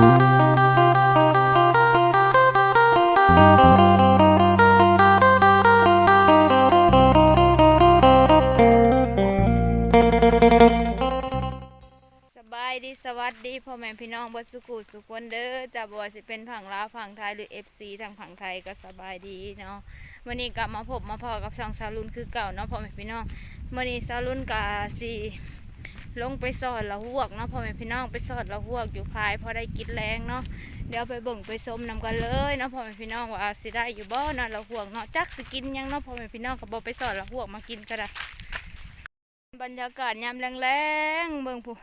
สบายดีสวัสดีพ่อแม่พี่น้องบสุกุสุขคนเด้อจะบว่าสิเป็นผังลาวผังไทยหรือ FC ทางผังไทยก็สบายดีเนาะวันนี้กลับมาพบมาพอกับช่องซาลุนคือเก่าเนาะพ่อแม่พี่น้องวันนี้ซาลุนกาสี ลงไปสอดละหวกเนาะพ่อแม่พี่น้องไปสอดละหวกอยู่ภายพอได้กินแรงเนาะเดี๋ยวไปเบิ่งไปชมนำกันเลยเนาะพ่อแม่พี่น้องว่าสิได้อยู่บ่เนาะละหวกเนาะจักสิกินยังเนาะพ่อแม่พี่น้องก็บ่ไปสอดละหวกมากินก็ได้บรรยากาศยามแรงๆเบิ่งผู้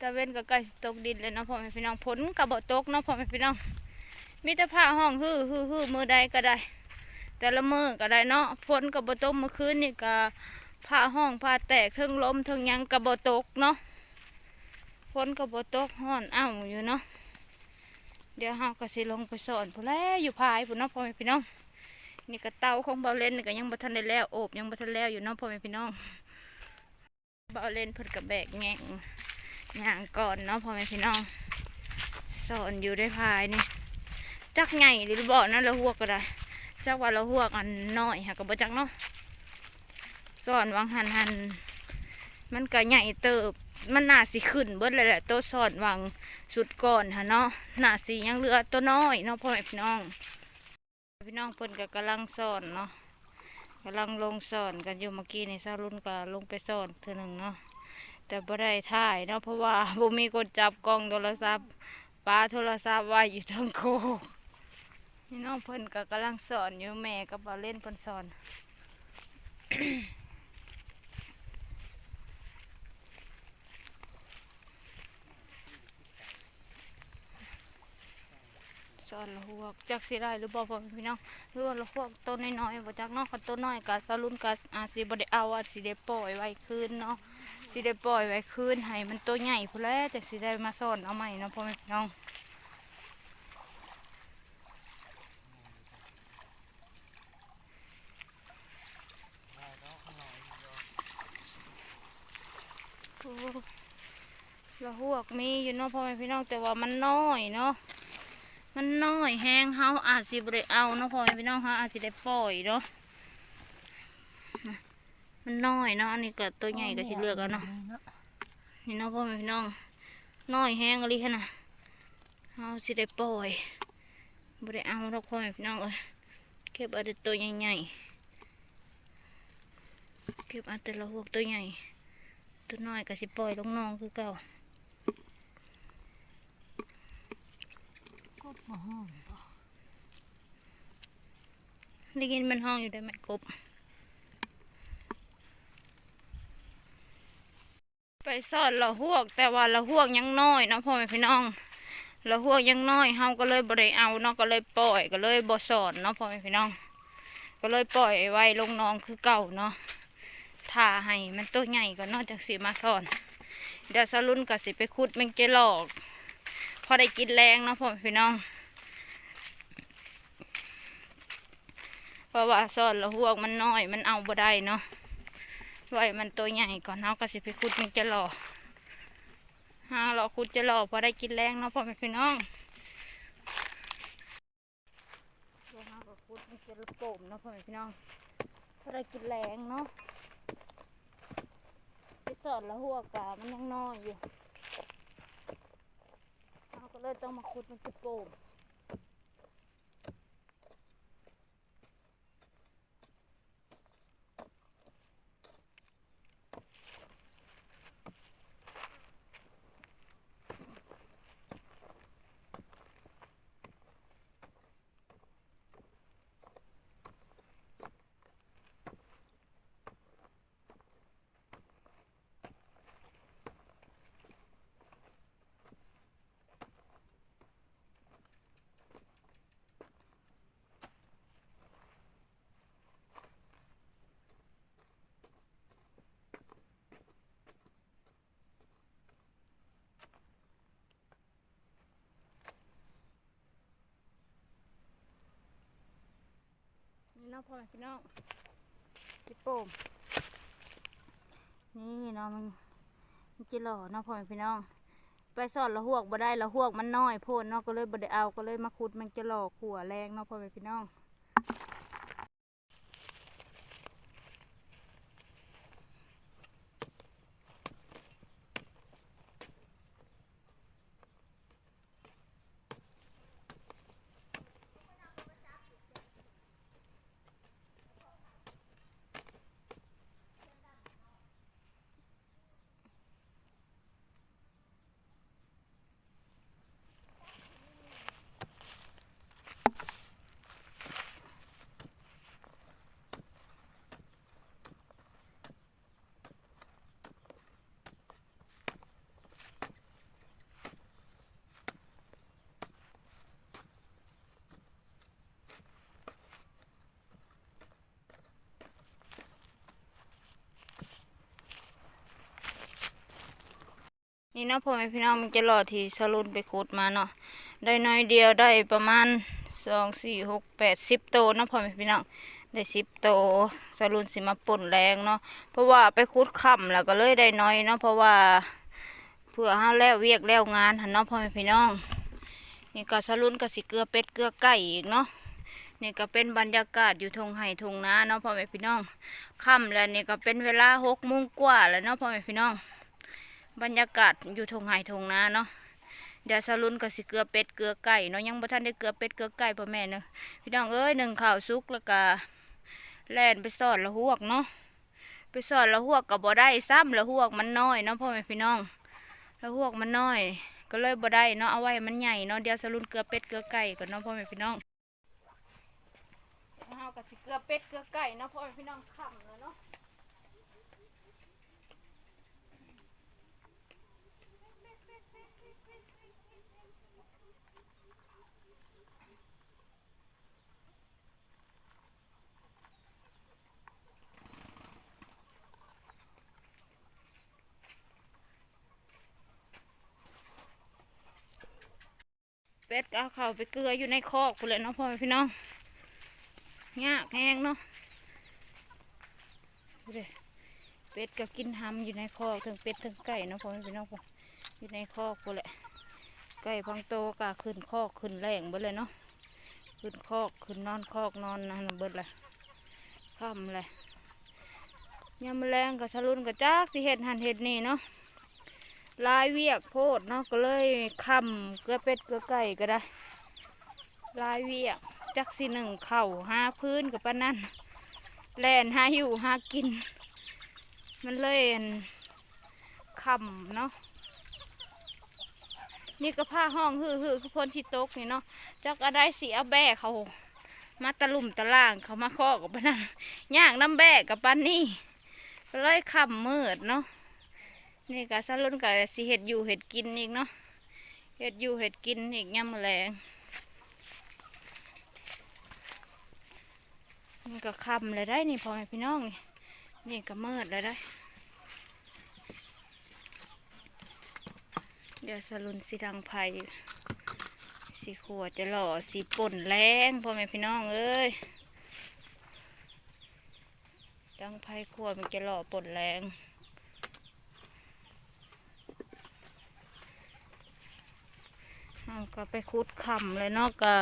ตะเวนก็ใกล้ตกดินเลยเนาะพ่อแม่พี่น้องผลกับบ่ตกเนาะพ่อแม่พี่น้องมีแต่ผ้าห้องฮือฮือฮือมือใดก็ได้ แต่ละมือก็ได้เนาะฝนกับบ่ตกเมื่อคืนนี่ก็ ผ้าห้องผ้าแตกเทิงลมเทิงยังกับบ่ตกเนาะฝนกับบ่ตกห้อนอ้าวอยู่เนาะเดี๋ยวเฮาก็สิลงไปสอนพุ่นแล้วอยู่ภายพุ่นเนาะพ่อแม่พี่น้อง นี่ก็เตาของเบาเล่นนี่ก็ยังบ่ทันได้แล้วโอบยังบ่ทันแล้วอยู่เนาะพ่อแม่พี่น้องเบาเล่นเพิ่นก็แบกแง่งอย่างก่อนเนาะพ่อแม่พี่น้องสอนอยู่ได้ภายนี่จักใหญ่หรือบ่นั่นละหัวก็ได้จักว่าละหัวกันน้อยหากกับบ่จักเนาะ สอนวางหันหันมันก็ใหญ่เติบมันน่าสิขึ้นเบิดเลยแหละตัวสอนวางสุดก่อนฮะเนาะน่าสิยังเหลือตัวน้อยเนาะพ่อแม่พี่น้อง พี่น้องเพิ่นก็กำลังสอนเนาะกำลังลงสอนกันอยู่เมื่อกี้ในซารุ่นก็ลงไปสอนเทื่อหนึ่งเนาะแต่บ่ได้ถ่ายเนาะเพราะว่าบ่มีคนจับกล้องโทรศัพท์ปาโทรศัพท์ไว้อยู่ทั้งโคกนี่น้องเพิ่นก็กำลังสอนอยู่แม่ก็บ่เล่นเพิ่นสอน อนละหวกจักสิได้หรือบ่พ่อแม่พี่น้องหรือว่าละหัวกต้นน้อยๆบ่จักเนาะคันต้นน้อยก็สรุนก็อาจสิบ่ได้เอาอาจสิได้ปล่อยไว้คืนเนาะสิได้ปล่อยไว้คืนให้มันตัวใหญ่พุ่นแหล้วแต่สิได้มาซ่อนเอาใหม่เนาะพ่อแม่พี่น้องโอ้ละหวกมีอยู่เนาะพ่อแม่พี่น้องแต่ว่ามันน้อยเนาะ มันน้อยแห้งเฮาอาจสิบ่ได้เอาเนาะพ่อแม่พี่น้องเฮาอาจสิได้ปล่อยเนาะมันน้อยเนาะอันนี้ก็ตัวใหญ่ก็สิเลือกเอาเนาะนี่เน้องพ่อแม่พี่น้องน้อยแห้งอะไรขนาดเอาสิได้ปล่อยบ่ได้เอาดอกพ่อแม่พี่น้องเอ้ยเก็บเอาแต่ตัวใหญ่ๆเก็บเอาแต่ละพวกตัวใหญ่ตัวน้อยก็สิปล่อยลงน้องคือเก่า ก็มาห้อง ได้ยินมันห้องอยู่ได้ไหมกบ ไปสอนละหวก แต่ว่าละหวกยังน้อยนะพ่อแม่พี่น้องละหวกยังน้อยเฮาก็เลยบ่ได้เอาเนาะก็เลยปล่อยก็เลยบ่สอนเนาะพ่อแม่พี่น้อง ก็เลยปล่อยไว้ลงน้องคือเก่าเนาะถ้าให้มันตัวใหญ่ก็นอกจากสิมาสอนเดี๋ยวสรุนก็สิไปขุดแมงเจลอก พอได้กินแรงเนาะพ่อแม่พี่น้องเพราะว่าสอนละหวกมันน้อยมันเอาบ่ได้เนาะไว้มันตัวใหญ่ก่อนเนาะก็สิไปขุดมันจะหล่อฮาเราขุดจะหล่อพอได้กินแรงเนาะพ่อแม่พี่น้องเฮาก็ขุดมันจะโป่มเนาะพ่อแม่พี่น้องพอได้กินแรงเนาะไปสอนละหัวกามันยังน้อยอยู่ เราก็เลยต้องมาขุดมันจะโป่ม พ่อแม่พี่น้องจิโปมนี่เนาะมันมันจิหล่อเนาะพ่อแม่พี่น้อง ไปสอดละหวกบ่ได้ละหวกมันน้อยโพดเนาะก็เลยบ่ได้เอาก็เลยมาขุดมันจะหล่อขัวแรงเนาะพ่อแม่พี่น้อง นี่เนาะพ่อแม่พี่น้องมันจะหล่อที่สรุนไปขุดมาเนาะได้น้อยเดียวได้ประมาณสองสี่หกแปดสิบโตเนาะพ่อแม่พี่น้องได้สิบโตสรุนสิมาป่นแรงเนาะเพราะว่าไปขุดค่ำแล้วก็เลยได้น้อยเนาะเพราะว่าเพื่อห้าแล้วเวียกแล้วงานหันเนาะพ่อแม่พี่น้อง นี่ก็สรุนก็สิเกลือเป็ดเกลือไก่อีกเนาะนี่ก็เป็นบรรยากาศอยู่ทงไห่ทงนาเนาะพ่อแม่พี่น้องค่ำแล้วนี่ก็เป็นเวลาหกโมงกว่าแล้วเนาะพ่อแม่พี่น้อง บรรยากาศอยู่ทงไห่ทงนาเนาะเดี๋ยวสรุนก็สิเกลือเป็ดเกลือไก่เนาะยังบ่ทันได้เกลือเป็ดเกลือไก่พ่อแม่เนาะพี่น้องเอ้ยหนึ่งข้าวสุกแล้วก็แล่นไปสอดละหวกเนาะไปสอดละหวกก็บ่ได้ซ้ำละหวกมันน้อยเนาะพ่อแม่พี่น้องละหวกมันน้อย ก็เลยบ่ได้เนาะเอาไว้มันใหญ่เนาะเดี๋ยวสรุนเกลือเป็ดเกลือไก่ก่อนเนาะพ่อแม่พี่น้องเฮาก็สิเกลือเป็ดเกลือไก่เนาะพ่อแม่พี่น้องค่ำ เป็ดก็เอาเข้าไปเกลืออยู่ในคอกพุ่นเลยเนาะพ่อแม่พี่น้องยากแห้งเนาะดเป็ดก็กินหำอยู่ในคอกทั้งเป็ดทั้งไก่เนาะพ่อแม่พี่น้องอยู่ในคอกพุ่นแหละไก่พังโตก็ขึ้นคอกขึ้นแรงเบิดเลยเนาะขึ้นคอกขึ้นนอนคอกนอนนะเบิดเลยค่ำเลยยามมอแรงกับชะลุนกับจักสิเห็ดหันเห็ดนี่เนาะ ลายเวียกโพดเนาะก็เลยคำเกลือเป็ดเกลือไก่ก็ได้ ลายเวียกจักสิหนึ่งเข่าห้าพื้นกับป้านั่นแลนหาอยู่หากิน มันเลยคำเนาะนี่ก็ผ้าห้องฮือฮือคือพนที่ตกนี่เนาะจักอะไรสีเอาแบกเขามาตะลุ่มตะล่างเขามาข้อกับป้านั่นย่างน้ำแบกกับป้านี่ก็เลยคำมืดเนาะ นี่ก็สรุนก็สิเห็ดอยู่เห็ดกินอีกเนาะเห็ดอยู่เห็ดกินอีกย่ำแมลงนี่ก็คำเลยได้นี่พ่อแม่พี่น้องนี่นี่ก็มืดเลยได้ เดี๋ยวสรุนสีดังไผ่สีขวดจะหล่อสีป่นแรงพ่อแม่พี่น้องเอ้ยดังไผ่ขวดมันจะหล่อป่นแรง เรา ก็ไปคุดคำเลยเนาะก็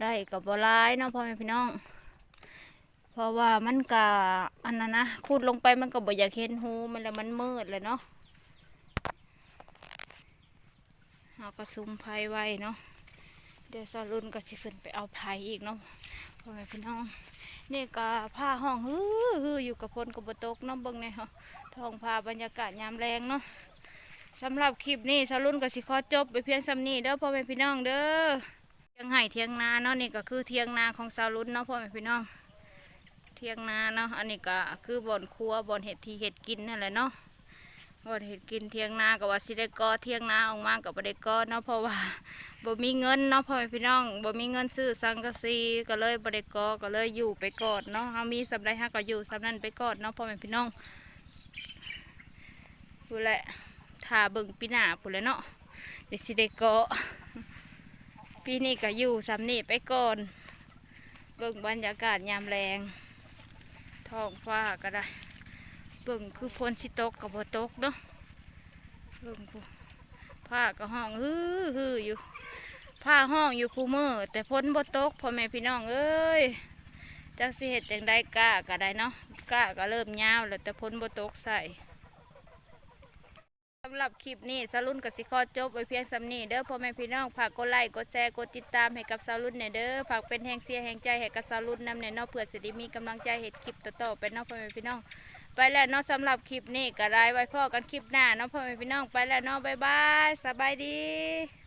ได้กับบร้ายเนาะพ่อแม่พี่น้อง เพราะว่ามันกะอันนั้นนะคุดลงไปมันก็บ่อยากเห็นหูมันแล้วมันมืดเลยเนาะเราก็ซุ่มไฟไว้เนาะเดี๋ยวสรุนก็สิขึ้นไปเอาไผ่อีกเนาะพ่อแม่พี่น้องนี่ก็ผ้าห้องฮือฮืออยู่กับพลกับบตกเนาะเบิ่งในเนาะท้องผ้าบรรยากาศยามแรงเนาะ สำหรับคลิปนี้สาวรุ่นก็สิขอจบไปเพียงสำนีเด้อพ่อแม่พี่น้องเด้อเทียงไห่เทียงนาเนาะนี่ก็คือเทียงนาของสาวรุ่นเนาะพ่อแม่พี่น้อง เทียงนาเนาะอันนี้ก็คือบ่อนครัวบ่อนเห็ดทีเห็ดกินนั่นแหละเนาะบ่อนเห็ดกินเทียงนาก็ว่าสิได้กอเทียงนาออกมากับบ่ได้กอเนาะเพราะว่าบ่มีเงินเนาะพ่อแม่พี่น้องบ่มีเงินซื้อสังกะสีก็เลยบ่ได้กอก็เลยอยู่ไปกอนเนาะเฮามีสำไรฮาก็อยู่สำนั้นไปกอนเนาะพ่อแม่พี่น้องดูแหละ ถ้าเบิ่งปีหน้าพุ่นแล้วเนาะเดี๋ยวสิได้เกาะปีนี้ก็อยู่สำนีไปก่อน เบิ่งบรรยากาศยามแรงท้องฟ้าก็ได้ เบิ่งคือพลสิตกกับบตกเนาะเบิ่งพูผ้าก็ห้องฮือฮืออยู่ผ้าห้องอยู่คูมือแต่พ้นบตกพ่อแม่พี่น้องเอ้ยจักสิเห็ดจังได้กล้าก็ได้เนาะกล้าก็เริ่มยาวแล้วแต่พ้นบตกใส่สำหรับคลิปนี้สารุนกับสิคอจบไว้เพียงสำนีเด้อพ่อแม่พี่น้องฝากกดไลค์กดแชร์กดติดตามให้กับสารุนเนี่ยเด้อฝากเป็นแห่งเสียแห่งใจให้กับสารุนนำเนี่ยเนาะเพื่อสิได้มีกำลังใจเห็ดคลิปต่อๆไปเนาะพ่อแม่พี่น้อง ไปแล้วเนาะสำหรับคลิปนี้ก็ได้ไว้พ่อกันคลิปหน้าเนาะพ่อแม่พี่น้องไปแล้วเนาะบ๊ายบายสบายดี